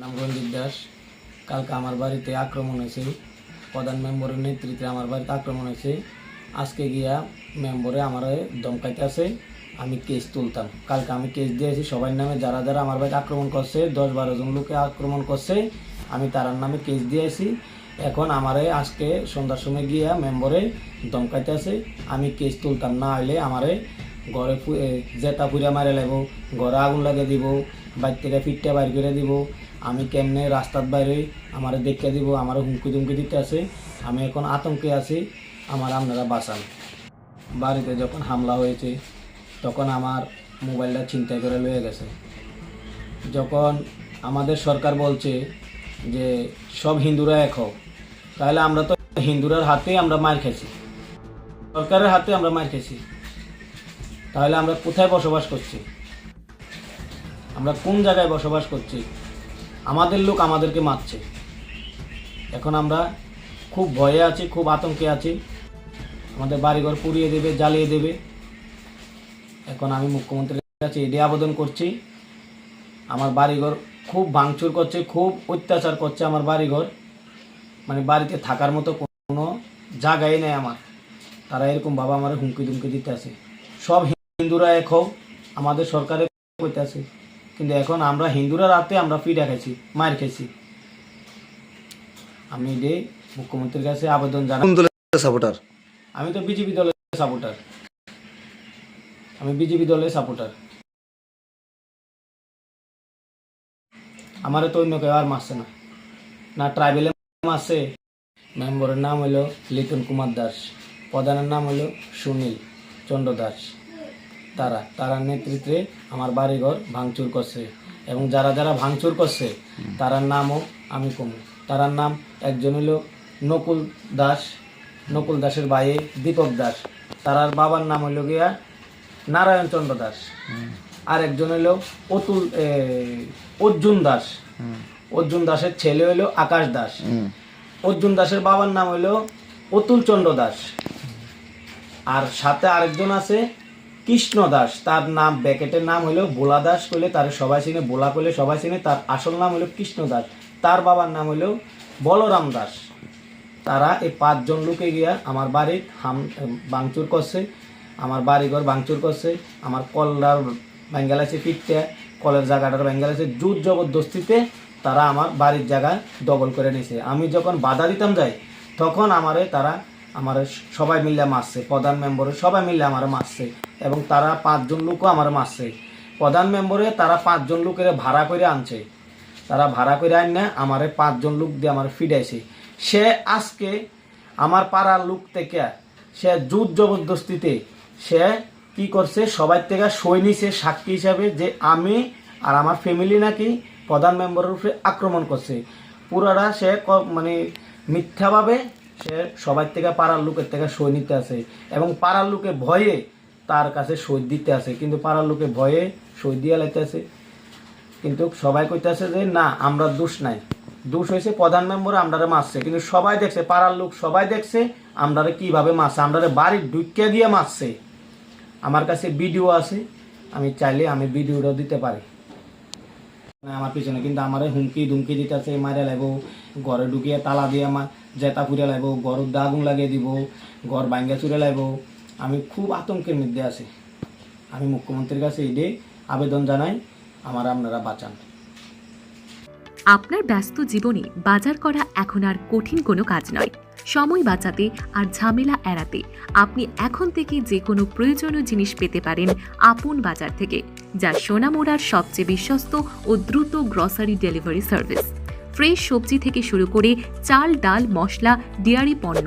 নাম রঞ্জিত দাস। কালকে আমার বাড়িতে আক্রমণ হয়েছে। প্রধান মেম্বরের নেতৃত্বে আমার বাড়িতে আক্রমণ হয়েছে। আজকে গিয়া মেম্বরে আমার দমকাইতে আছে। আমি কেস তুলতাম। কালকে আমি কেস দিয়েছি। সবার নামে যারা যারা আমার বাড়িতে আক্রমণ করছে, দশ বারো জন লোকে আক্রমণ করছে, আমি তার নামে কেস দিয়েছি। এখন আমারে আজকে সন্ধ্যার সময় গিয়া মেম্বরে দমকাইতে আছে। আমি কেস তুলতাম। না হলে আমারে ঘরে জেতা ফুরিয়া মারে লাগবো ঘরে আগুন লাগিয়ে দিব, বাইর থেকে ফিটটা বাইর করে দিব। আমি কেমনে রাস্তার বাইরে আমার দেখে দিব, আমার হুমকি দুমকি দিতে আছে, আমি এখন আতঙ্কে আছি, আমার আপনারা বাঁচান। বাড়িতে যখন হামলা হয়েছে, তখন আমার মোবাইলটা ছিনতাই করে লয়ে গেছে। যখন আমাদের সরকার বলছে যে, সব হিন্দুরা এক হোক তাহলে আমরা তো হিন্দুরার হাতে আমরা মার খেয়েছি। সরকারের হাতে আমরা মার খেয়েছি। তাহলে আমরা কোথায় বসবাস করছি? আমরা কোন জায়গায় বসবাস করছি? আমাদের লোক আমাদেরকে মারছে। এখন আমরা খুব ভয়ে আছি, খুব আতঙ্কে আছি। আমাদের বাড়িঘর পুড়িয়ে দেবে, জ্বালিয়ে দেবে। এখন আমি মুখ্যমন্ত্রীর কাছে এটাই আবেদন করছি। আমার বাড়িঘর খুব ভাঙচুর করছে, খুব অত্যাচার করছে আমার বাড়িঘর। মানে বাড়িতে থাকার মতো কোনো জায়গাই নেই আমার। তারা এরকম বাবা আমার হুমকি দুমকি দিতে আছে। সব হিন্দুরা হোক আমাদের সরকারে করতে আছে। কিন্তু এখন আমরা হিন্দুরা রাতে আমরা পিঠা খাইছি মার খাইছি। আমি এটাই মুখ্যমন্ত্রীর কাছে আবেদন জানাই সাপোর্টার আমি তো বিজেপি দলের সাপোর্টার আমি বিজেপি দলের সাপোর্টার আমারও তো অন্য কেউ আর মারছে না। না ট্রাইবেলে মারছে। মেম্বরের নাম হলো লিটন কুমার দাস। প্রধানের নাম হলো সুনীল চন্দ্র দাস। তারা তারার নেতৃত্বে আমার বাড়িঘর ভাঙচুর করছে। এবং যারা যারা ভাঙচুর করছে তারার নামও আমি কমু। তারার নাম একজন হলো নকুল দাস নকুল দাসের ভাই দীপক দাস। তারার বাবার নাম হলো গিয়া নারায়ণ চন্দ্র দাস। আর একজন হলো অতুল অর্জুন দাস। অর্জুন দাসের ছেলে হলো আকাশ দাস। অর্জুন দাসের বাবার নাম হলো অতুল চন্দ্র দাস। আর সাথে আরেকজন আছে কৃষ্ণ দাস, তার নাম ব্যাকেটের নাম হলো বোলা দাস করলে তার সবাই চিনে, বোলা করলে সবাই চিনে, তার আসল নাম হলো কৃষ্ণ দাস। তার বাবার নাম হলো বলরাম দাস। তারা এই পাঁচজন লোকে গিয়া আমার বাড়ির হাম বাংচুর করছে, আমার বাড়িঘর ভাঙচুর করছে, আমার কলার ব্যাঙ্গাল আছে কলের জায়গাটার ব্যাঙ্গাল আছে জোর জবরদস্তিতে তারা আমার বাড়ির জায়গা দখল করে নিয়েছে আমি যখন বাধা দিতাম যাই, তখন আমারে তারা আমার সবাই মিলে মারছে, প্রধান মেম্বরে সবাই মিলে আমার মারছে। এবং তারা পাঁচজন লোকও আমার মারছে। প্রধান মেম্বরে তারা পাঁচজন লোকের ভাড়া করে আনছে। তারা ভাড়া করে আন না আমারে পাঁচজন লোক দিয়ে আমার ফিডাইছে সে আজকে আমার পাড়ার লোক থেকে, সে জোর জবরদস্তিতে, সে কি করছে, সবাই থেকে সই নিছে সাক্ষী হিসাবে যে আমি আর আমার ফ্যামিলি নাকি প্রধান মেম্বারের উপরে আক্রমণ করছে। পুরাটা সে মানে মিথ্যাভাবে সে সবাই থেকে পাড়ার লোকের থেকে সই নিতে আছে এবং পাড়ার লোকে ভয়ে তার কাছে সই দিতে আছে। কিন্তু পাড়ার লোকে ভয়ে সই দিয়া লাইতে আছে কিন্তু সবাই কইতেছে যে, না, আমরা দোষ নাই। দোষ হয়েছে প্রধান মেম্বার, আমরারে মারছে। কিন্তু সবাই দেখছে, পাড়ার লোক সবাই দেখছে, আমরারে কীভাবে মারছে? আমরারে বাড়ির ঢুকিয়ে দিয়ে মারছে। আমার কাছে ভিডিও আছে, আমি চাইলে আমি ভিডিওটাও দিতে পারি। মানে আমার পিছনে কিন্তু আমার হুমকি ধুমকি দিতেছে মারে লাগবো ঘরে ঢুকিয়ে তালা দিয়ে আমার জেতা ফুরে লাগবো ঘর আগুন লাগিয়ে দিব, ঘর ভাঙ্গা চুরে লাগবো আমি খুব আতঙ্কের মধ্যে আছি। আমি মুখ্যমন্ত্রীর কাছে এটাই আবেদন জানাই, আমার আপনারা বাঁচান। আপনার ব্যস্ত জীবনে বাজার করা এখন আর কঠিন কোনো কাজ নয়। সময় বাঁচাতে আর ঝামেলা এড়াতে আপনি এখন থেকে যে কোনো প্রয়োজনীয় জিনিস পেতে পারেন আপন বাজার থেকে, যা সোনামোড়ার সবচেয়ে বিশ্বস্ত ও দ্রুত গ্রসারি ডেলিভারি সার্ভিস। ফ্রেশ সবজি থেকে শুরু করে চাল, ডাল, মশলা, ডেয়ারি পণ্য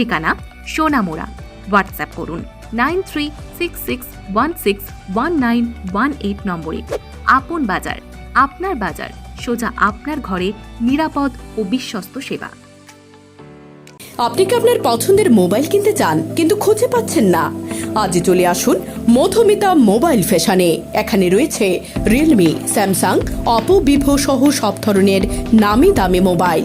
ঠিকানা সোনামোড়া। হোয়াটসঅ্যাপ করুন nine three six six one six one nine one eight নম্বরে। আপন বাজার, আপনার বাজার, সোজা আপনার ঘরে নিরাপদ ও বিশ্বস্ত সেবা। আপনি কি আপনার পছন্দের মোবাইল কিনতে চান, কিন্তু খুঁজে পাচ্ছেন না? আজই চলে আসুন মধুমিতা মোবাইল ফ্যাশনে। এখানে রয়েছে রিয়েলমি স্যামসাং অপো ভিভো সহ সব ধরনের নামি দামি মোবাইল।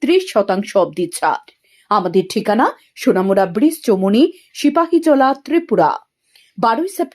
ত্রিশ শতাংশ অব্দি ছাড়। আমাদের ঠিকানা সোনামুড়া ব্রিজ চমুনি সিপাহীজলা ত্রিপুরা। বারোই সেপ্টেম্বর